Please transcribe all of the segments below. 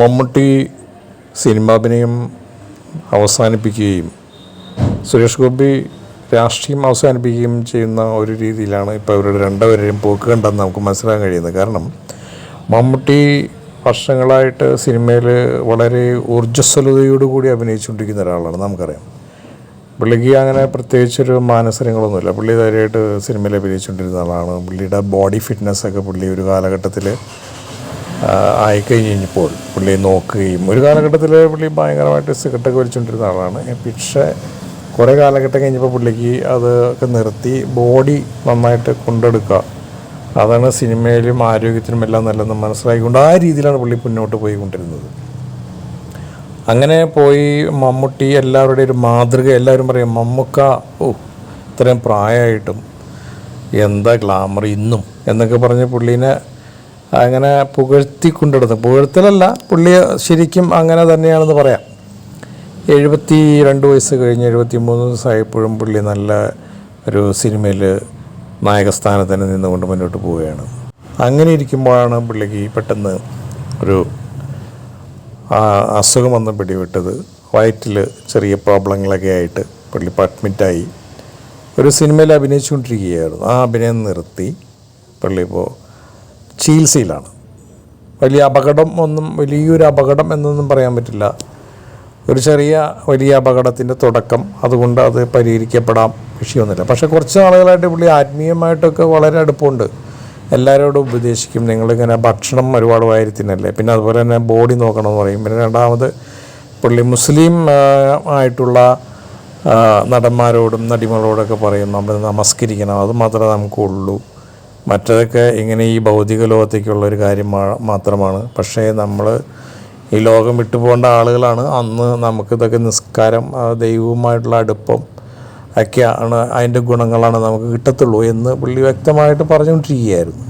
മമ്മൂട്ടി സിനിമാഭിനയം അവസാനിപ്പിക്കുകയും സുരേഷ് ഗോപി രാഷ്ട്രീയം അവസാനിപ്പിക്കുകയും ചെയ്യുന്ന ഒരു രീതിയിലാണ് ഇപ്പോൾ അവരുടെ രണ്ടുപേരെയും പോക്ക് കണ്ടെന്ന് നമുക്ക് മനസ്സിലാക്കാൻ കഴിയുന്നത്. കാരണം മമ്മൂട്ടി വർഷങ്ങളായിട്ട് സിനിമയിൽ വളരെ ഊർജസ്വലതയോടുകൂടി അഭിനയിച്ചുകൊണ്ടിരിക്കുന്ന ഒരാളാണ് നമുക്കറിയാം. പുള്ളിക്ക് അങ്ങനെ പ്രത്യേകിച്ചൊരു മാനസരങ്ങളൊന്നുമില്ല. പുള്ളി ധൈര്യമായിട്ട് സിനിമയിൽ അഭിനയിച്ചുകൊണ്ടിരുന്ന ആളാണ്. പുള്ളിയുടെ ബോഡി ഫിറ്റ്നസ്സൊക്കെ പുള്ളി ഒരു കാലഘട്ടത്തിൽ ആയിക്കഴിഞ്ഞപ്പോൾ പുള്ളി നോക്കുകയും ഒരു കാലഘട്ടത്തിൽ പുള്ളി ഭയങ്കരമായിട്ട് സിഗരറ്റൊക്കെ വലിച്ചുകൊണ്ടിരുന്ന ആളാണ്. പക്ഷേ കുറേ കാലഘട്ടം കഴിഞ്ഞപ്പോൾ പുള്ളിക്ക് അതൊക്കെ നിർത്തി ബോഡി നന്നായിട്ട് കൊണ്ടെടുക്കുക. അതാണ് സിനിമയിലും ആരോഗ്യത്തിനും എല്ലാം നല്ലതെന്ന് മനസ്സിലാക്കിക്കൊണ്ട് ആ രീതിയിലാണ് പുള്ളി മുന്നോട്ട് പോയിക്കൊണ്ടിരുന്നത്. അങ്ങനെ പോയി മമ്മൂട്ടി എല്ലാവരുടെയും ഒരു മാതൃക എല്ലാവരും പറയും മമ്മൂക്ക ഓ ഇത്രയും പ്രായമായിട്ടും എന്താ ഗ്ലാമർ ഇന്നും? എന്നൊക്കെ പറഞ്ഞ് പുള്ളീനെ അങ്ങനെ പുകഴ്ത്തി കൊണ്ടെടുത്ത്. പുകഴ്ത്തലല്ല പുള്ളി ശരിക്കും അങ്ങനെ തന്നെയാണെന്ന് പറയാം. എഴുപത്തി രണ്ട് വയസ്സ് കഴിഞ്ഞ് എഴുപത്തി മൂന്ന് വയസ്സായപ്പോഴും പുള്ളി നല്ല ഒരു സിനിമയിൽ നായകസ്ഥാനത്തിന് നിന്നുകൊണ്ട് മുന്നോട്ട് പോവുകയാണ്. അങ്ങനെ ഇരിക്കുമ്പോഴാണ് പുള്ളിക്ക് പെട്ടെന്ന് ഒരു അസുഖം വന്ന് പിടിവിട്ടത് വയറ്റിൽ ചെറിയ പ്രോബ്ലങ്ങളൊക്കെ ആയിട്ട് പുള്ളി അഡ്മിറ്റായി. ഒരു സിനിമയിൽ അഭിനയിച്ചുകൊണ്ടിരിക്കുകയായിരുന്നു. ആ അഭിനയം നിർത്തി. പുള്ളി ഇപ്പോൾ ചികിത്സയിലാണ്. വലിയ അപകടം ഒന്നും വലിയൊരു അപകടം എന്നൊന്നും പറയാൻ പറ്റില്ല. ഒരു ചെറിയ വലിയ അപകടത്തിന്റെ തുടക്കം അതുകൊണ്ട് അത് പരിഹരിക്കപ്പെടാം വിഷയമൊന്നുമില്ല. പക്ഷേ കുറച്ച് നാളുകളായിട്ട് പുള്ളി ആത്മീയമായിട്ടൊക്കെ വളരെ അടുപ്പമുണ്ട്. എല്ലാവരോടും ഉപദേശിക്കും. നിങ്ങളിങ്ങനെ ഭക്ഷണം ഒരുപാട് വാരി പിന്നെ അതുപോലെ തന്നെ ബോഡി നോക്കണമെന്ന് പറയും. പിന്നെ രണ്ടാമത് പുള്ളി മുസ്ലിം ആയിട്ടുള്ള നടന്മാരോടും നടിമാരോടൊക്കെ പറയും നമ്മൾ നമസ്കരിക്കണം. അത് മാത്രമേ നമുക്കുള്ളൂ. മറ്റതൊക്കെ ഇങ്ങനെ ഈ ഭൗതിക ലോകത്തേക്കുള്ള ഒരു കാര്യം മാത്രമാണ്. പക്ഷേ നമ്മൾ ഈ ലോകം വിട്ടു പോകേണ്ട ആളുകളാണ്. അന്ന് നമുക്കിതൊക്കെ നിസ്കാരം ദൈവവുമായിട്ടുള്ള അടുപ്പം ഒക്കെയാണ് അതിന്റെ ഗുണങ്ങളാണ് നമുക്ക് കിട്ടത്തുള്ളൂ എന്ന് പുള്ളി വ്യക്തമായിട്ട് പറഞ്ഞുകൊണ്ടിരിക്കുകയായിരുന്നു.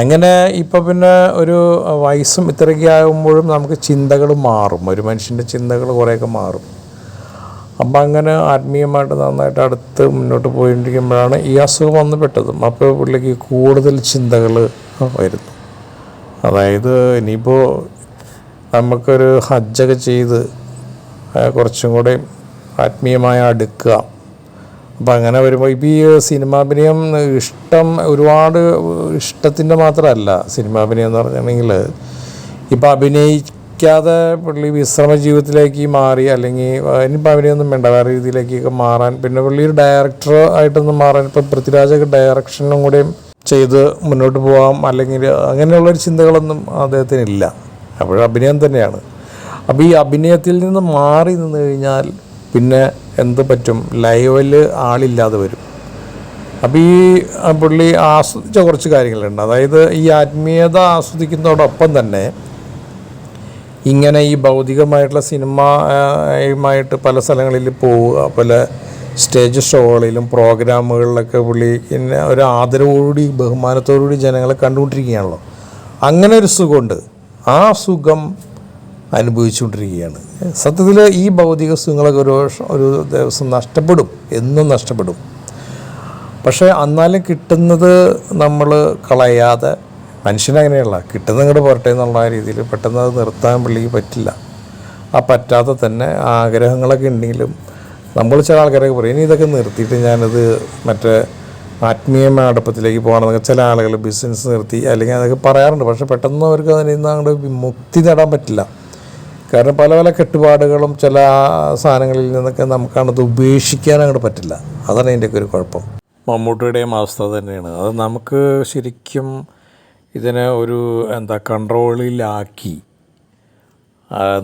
അങ്ങനെ ഇപ്പോൾ പിന്നെ ഒരു വയസ്സും ഇത്രയൊക്കെ ആകുമ്പോഴും നമുക്ക് ചിന്തകൾ മാറും. ഒരു മനുഷ്യന്റെ ചിന്തകൾ കുറേയൊക്കെ മാറും. അപ്പം അങ്ങനെ ആത്മീയമായിട്ട് നന്നായിട്ട് അടുത്ത് മുന്നോട്ട് പോയിക്കൊണ്ടിരിക്കുമ്പോഴാണ് ഈ അസുഖം വന്ന് പെട്ടതും അപ്പോൾ പുള്ളിക്ക് കൂടുതൽ ചിന്തകൾ വരുന്നു. അതായത് ഇനിയിപ്പോൾ നമുക്കൊരു ഹജ്ജൊക്കെ ചെയ്ത് കുറച്ചും കൂടെ ആത്മീയമായ അടുക്കുക. അപ്പം അങ്ങനെ വരുമ്പോൾ ഇപ്പോൾ ഈ സിനിമാഭിനയം ഇഷ്ടം ഒരുപാട് ഇഷ്ടത്തിന്റെ മാത്രമല്ല സിനിമാഭിനയം എന്ന് പറഞ്ഞിട്ടുണ്ടെങ്കിൽ ഇപ്പം അഭിനയിക്കാതെ പുള്ളി വിശ്രമ ജീവിതത്തിലേക്ക് മാറി അല്ലെങ്കിൽ ഇനിയിപ്പോൾ അവനെയൊന്നും വേണ്ട വേറെ രീതിയിലേക്കൊക്കെ മാറാൻ. പിന്നെ പുള്ളി ഒരു ഡയറക്ടർ ആയിട്ടൊന്നും മാറാൻ ഇപ്പം പൃഥ്വിരാജൊക്കെ ഡയറക്ഷനും കൂടെയും ചെയ്ത് മുന്നോട്ട് പോകാം അല്ലെങ്കിൽ അങ്ങനെയുള്ളൊരു ചിന്തകളൊന്നും അദ്ദേഹത്തിനില്ല അപ്പോഴും അഭിനയം തന്നെയാണ്. അപ്പോൾ ഈ അഭിനയത്തിൽ നിന്ന് മാറി നിന്ന് കഴിഞ്ഞാൽ പിന്നെ എന്ത് പറ്റും? ലൈവിൽ ആളില്ലാതെ വരും. അപ്പോൾ ഈ പുള്ളി ആസ്വദിച്ച കുറച്ച് കാര്യങ്ങളുണ്ട്. അതായത് ഈ ആത്മീയത ആസ്വദിക്കുന്നതോടൊപ്പം തന്നെ ഇങ്ങനെ ഈ ഭൗതികമായിട്ടുള്ള സിനിമയുമായിട്ട് പല സ്ഥലങ്ങളിൽ പോവുക പല സ്റ്റേജ് ഷോകളിലും പ്രോഗ്രാമുകളിലൊക്കെ പുള്ളി പിന്നെ ഒരു ആദരവോടുകൂടി ബഹുമാനത്തോടുകൂടി ജനങ്ങളെ കണ്ടുകൊണ്ടിരിക്കുകയാണല്ലോ. അങ്ങനെ ഒരു സുഖമുണ്ട്. ആ സുഖം അനുഭവിച്ചുകൊണ്ടിരിക്കുകയാണ്. സത്യത്തിൽ ഈ ഭൗതിക സുഖങ്ങളൊക്കെ ഒരു ഒരു ദിവസം നഷ്ടപ്പെടും എന്നും നഷ്ടപ്പെടും. പക്ഷേ എന്നാലും കിട്ടുന്നത് നമ്മൾ കളയാതെ മനുഷ്യനങ്ങനെയുള്ള കിട്ടുന്ന ഇങ്ങോട്ട് പോരട്ടെ എന്നുള്ള രീതിയിൽ പെട്ടെന്ന് അത് നിർത്താൻ പുള്ളിക്ക് പറ്റില്ല. ആ പറ്റാത്ത തന്നെ ആഗ്രഹങ്ങളൊക്കെ ഉണ്ടെങ്കിലും നമ്മൾ ചില ആൾക്കാരൊക്കെ പറയും ഇനി ഇതൊക്കെ നിർത്തിയിട്ട് ഞാനത് മറ്റേ ആത്മീയമായ അടുപ്പത്തിലേക്ക് പോകണമെന്നൊക്കെ ചില ആളുകൾ ബിസിനസ് നിർത്തി അല്ലെങ്കിൽ അതൊക്കെ പറയാറുണ്ട്. പക്ഷേ പെട്ടെന്ന് അവർക്ക് അതിൽ നിന്ന് അങ്ങോട്ട് മുക്തി നേടാൻ പറ്റില്ല. കാരണം പല പല കെട്ടുപാടുകളും ചില സാധനങ്ങളിൽ നിന്നൊക്കെ നമുക്കാണത് ഉപേക്ഷിക്കാൻ അങ്ങോട്ട് പറ്റില്ല. അതാണ് അതിന്റെയൊക്കെ ഒരു കുഴപ്പം. മമ്മൂട്ടിയുടെയും അവസ്ഥ തന്നെയാണ്. അത് നമുക്ക് ശരിക്കും ഇതിനെ ഒരു എന്താ കൺട്രോളിലാക്കി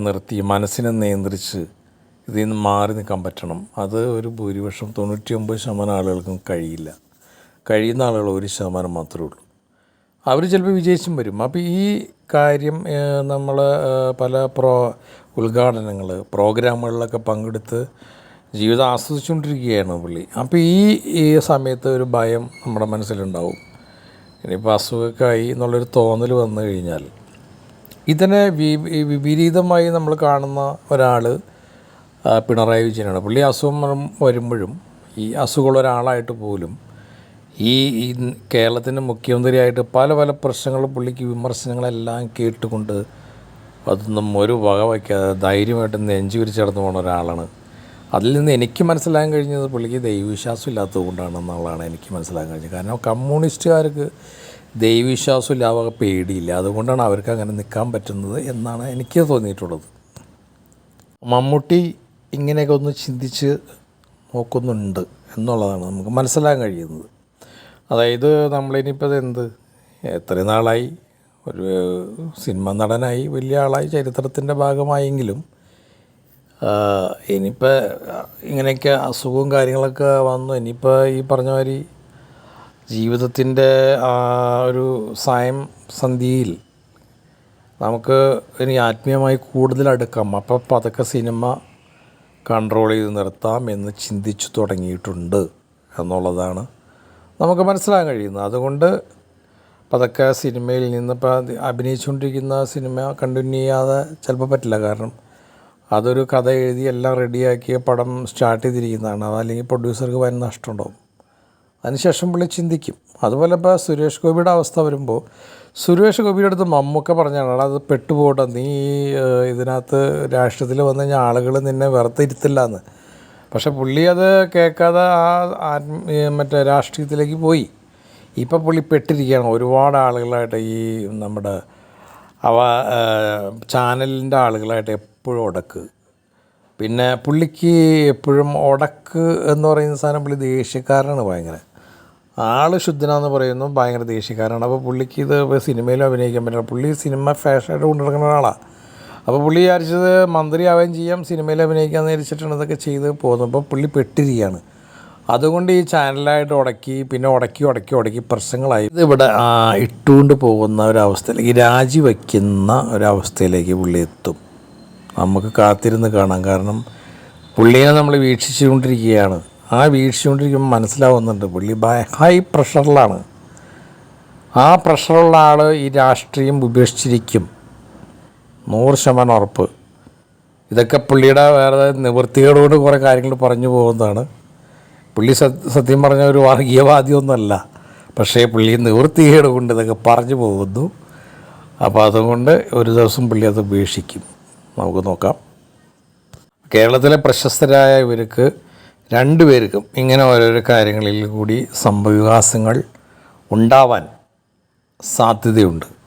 നിർത്തി മനസ്സിനെ നിയന്ത്രിച്ച് ഇതിൽ നിന്ന് മാറി നിൽക്കാൻ പറ്റണം. അത് ഒരു ഭൂരിപക്ഷം തൊണ്ണൂറ്റി ഒമ്പത് ശതമാനം ആളുകൾക്കും കഴിയില്ല. കഴിയുന്ന ആളുകൾ ഒരു ശതമാനം മാത്രമേ ഉള്ളൂ. അവർ ചിലപ്പോൾ വിജയിച്ചും വരും. അപ്പോൾ ഈ കാര്യം നമ്മൾ പല പ്രോ ഉദ്ഘാടനങ്ങൾ പ്രോഗ്രാമുകളിലൊക്കെ പങ്കെടുത്ത് ജീവിതം ആസ്വദിച്ചുകൊണ്ടിരിക്കുകയാണ് പുള്ളി. അപ്പോൾ ഈ ഈ സമയത്ത് ഒരു ഭയം നമ്മുടെ മനസ്സിലുണ്ടാവും. ഇനിയിപ്പോൾ അസുഖക്കായി എന്നുള്ളൊരു തോന്നൽ വന്നു കഴിഞ്ഞാൽ ഇതിനെ വിപരീതമായി നമ്മൾ കാണുന്ന ഒരാൾ പിണറായി വിജയനാണ്. പുള്ളി അസുഖം വരുമ്പോഴും ഈ അസുഖമുള്ള ഒരാളായിട്ട് പോലും ഈ കേരളത്തിന്റെ മുഖ്യമന്ത്രിയായിട്ട് പല പല പ്രശ്നങ്ങളും പുള്ളിക്ക് വിമർശനങ്ങളെല്ലാം കേട്ടുകൊണ്ട് അതൊന്നും ഒരു വക വയ്ക്കാതെ ധൈര്യമായിട്ട് നെഞ്ചു വിരിച്ച് നടന്നു പോകുന്ന ഒരാളാണ് അതിൽ നിന്ന് എനിക്ക് മനസ്സിലാകാൻ കഴിഞ്ഞത് പുള്ളിക്ക് ദൈവവിശ്വാസം ഇല്ലാത്തത് കൊണ്ടാണെന്നുള്ളതാണ് എനിക്ക് മനസ്സിലാകാൻ കഴിഞ്ഞത്. കാരണം കമ്മ്യൂണിസ്റ്റുകാർക്ക് ദൈവവിശ്വാസം ഇല്ലാതെ പേടിയില്ല. അതുകൊണ്ടാണ് അവർക്ക് അങ്ങനെ നിൽക്കാൻ പറ്റുന്നത് എന്നാണ് എനിക്ക് തോന്നിയിട്ടുള്ളത്. മമ്മൂട്ടി ഇങ്ങനെയൊക്കെ ഒന്ന് ചിന്തിച്ച് നോക്കുന്നുണ്ട് എന്നുള്ളതാണ് നമുക്ക് മനസ്സിലാക്കാൻ കഴിയുന്നത്. അതായത് നമ്മളിനിയിപ്പോൾ എന്ത്? എത്ര നാളായി? ഒരു സിനിമ നടനായി വലിയ ആളായി ചരിത്രത്തിന്റെ ഭാഗമായെങ്കിലും ഇനിയിപ്പോൾ ഇങ്ങനെയൊക്കെ അസുഖവും കാര്യങ്ങളൊക്കെ വന്നു. ഇനിയിപ്പോൾ ഈ പറഞ്ഞ മാതിരി ജീവിതത്തിന്റെ ഒരു സായം സന്ധിയിൽ നമുക്ക് ഇനി ആത്മീയമായി കൂടുതൽ അടുക്കാം. അപ്പോൾ പതുക്കെ സിനിമ കൺട്രോൾ ചെയ്ത് നിർത്താം എന്ന് ചിന്തിച്ചു തുടങ്ങിയിട്ടുണ്ട് എന്നുള്ളതാണ് നമുക്ക് മനസ്സിലാക്കാൻ കഴിയുന്നത്. അതുകൊണ്ട് പതുക്കെ സിനിമയിൽ നിന്നിപ്പോൾ അഭിനയിച്ചുകൊണ്ടിരിക്കുന്ന സിനിമ കണ്ടിന്യൂ ചെയ്യാതെ ചിലപ്പോൾ പറ്റില്ല. കാരണം അതൊരു കഥ എഴുതി എല്ലാം റെഡിയാക്കിയ പടം സ്റ്റാർട്ട് ചെയ്തിരിക്കുന്നതാണ്. അതല്ലെങ്കിൽ പ്രൊഡ്യൂസർക്ക് വൻ നഷ്ടമുണ്ടാവും. അതിനുശേഷം പുള്ളി ചിന്തിക്കും. അതുപോലെ ഇപ്പോൾ സുരേഷ് ഗോപിയുടെ അവസ്ഥ വരുമ്പോൾ സുരേഷ് ഗോപിയുടെ അടുത്ത് മമ്മൊക്കെ പറഞ്ഞാണ് അത് പെട്ടുപോട്ടെ നീ ഇതിനകത്ത് രാഷ്ട്രീയത്തിൽ വന്നു കഴിഞ്ഞാൽ ആളുകൾ നിന്നെ വെറുതെ എന്ന് പക്ഷെ പുള്ളി അത് കേൾക്കാതെ ആ ആത്മീയ മറ്റേ രാഷ്ട്രീയത്തിലേക്ക് പോയി. ഇപ്പോൾ പുള്ളി പെട്ടിരിക്കുകയാണ് ഒരുപാട് ആളുകളായിട്ട് ഈ നമ്മുടെ അവ ചാനലിന്റെ ആളുകളായിട്ട് എപ്പോഴും ഉടക്ക് പിന്നെ പുള്ളിക്ക് എപ്പോഴും ഉടക്ക് എന്ന് പറയുന്ന സാധനം പുള്ളി ദേഷ്യക്കാരനാണ് ഭയങ്കര. ആൾ ശുദ്ധനാന്ന് പറയുന്നു ഭയങ്കര ദേഷ്യക്കാരനാണ്. അപ്പോൾ പുള്ളിക്ക് ഇത് സിനിമയിലും അഭിനയിക്കാൻ പറ്റില്ല. പുള്ളി സിനിമ ഫാഷനായിട്ട് കൊണ്ടുനടക്കുന്ന ഒരാളാണ് അപ്പോൾ പുള്ളി വിചാരിച്ചത് മന്ത്രിയാവുകയും ചെയ്യാം സിനിമയിൽ അഭിനയിക്കാൻ വിചാരിച്ചിട്ടാണ് ഇതൊക്കെ ചെയ്ത് പോകുന്നത്. അപ്പോൾ പുള്ളി പെട്ടിരിക്കുകയാണ്. അതുകൊണ്ട് ഈ ചാനലായിട്ട് ഉടക്കി പിന്നെ ഉടക്കി ഉടക്കി ഉടക്കി പ്രശ്നങ്ങളായി. ഇത് ഇവിടെ ഇട്ടുകൊണ്ട് പോകുന്ന ഒരവസ്ഥയിലേക്ക് രാജിവെക്കുന്ന ഒരവസ്ഥയിലേക്ക് പുള്ളി എത്തും. നമുക്ക് കാത്തിരുന്ന് കാണാം. കാരണം പുള്ളിയെ നമ്മൾ വീക്ഷിച്ചുകൊണ്ടിരിക്കുകയാണ്. ആ വീക്ഷിച്ചുകൊണ്ടിരിക്കുമ്പോൾ മനസ്സിലാവുന്നുണ്ട് പുള്ളി ബൈ ഹൈ പ്രഷറിലാണ്. ആ പ്രഷറുള്ള ആൾ ഈ രാഷ്ട്രീയം ഉപേക്ഷിച്ചിരിക്കും. നൂറ് ശതമാനം ഉറപ്പ്. ഇതൊക്കെ പുള്ളിയുടെ വേറെ നിവൃത്തികളോട് കുറേ കാര്യങ്ങൾ പറഞ്ഞു പോകുന്നതാണ്. പുള്ളി സത്യം പറഞ്ഞ ഒരു വർഗീയവാദിയൊന്നുമല്ല. പക്ഷേ പുള്ളി നിവൃത്തികേട് കൊണ്ട് ഇതൊക്കെ പറഞ്ഞു പോകുന്നു. അപ്പോൾ അതുകൊണ്ട് ഒരു ദിവസം പുള്ളി അത് ഉപേക്ഷിക്കും. നമുക്ക് നോക്കാം. കേരളത്തിലെ പ്രശസ്തരായ ഇവർക്ക് രണ്ടുപേർക്കും ഇങ്ങനെ ഓരോരോ കാര്യങ്ങളിൽ കൂടി സംഭവവികാസങ്ങൾ ഉണ്ടാവാൻ സാധ്യതയുണ്ട്.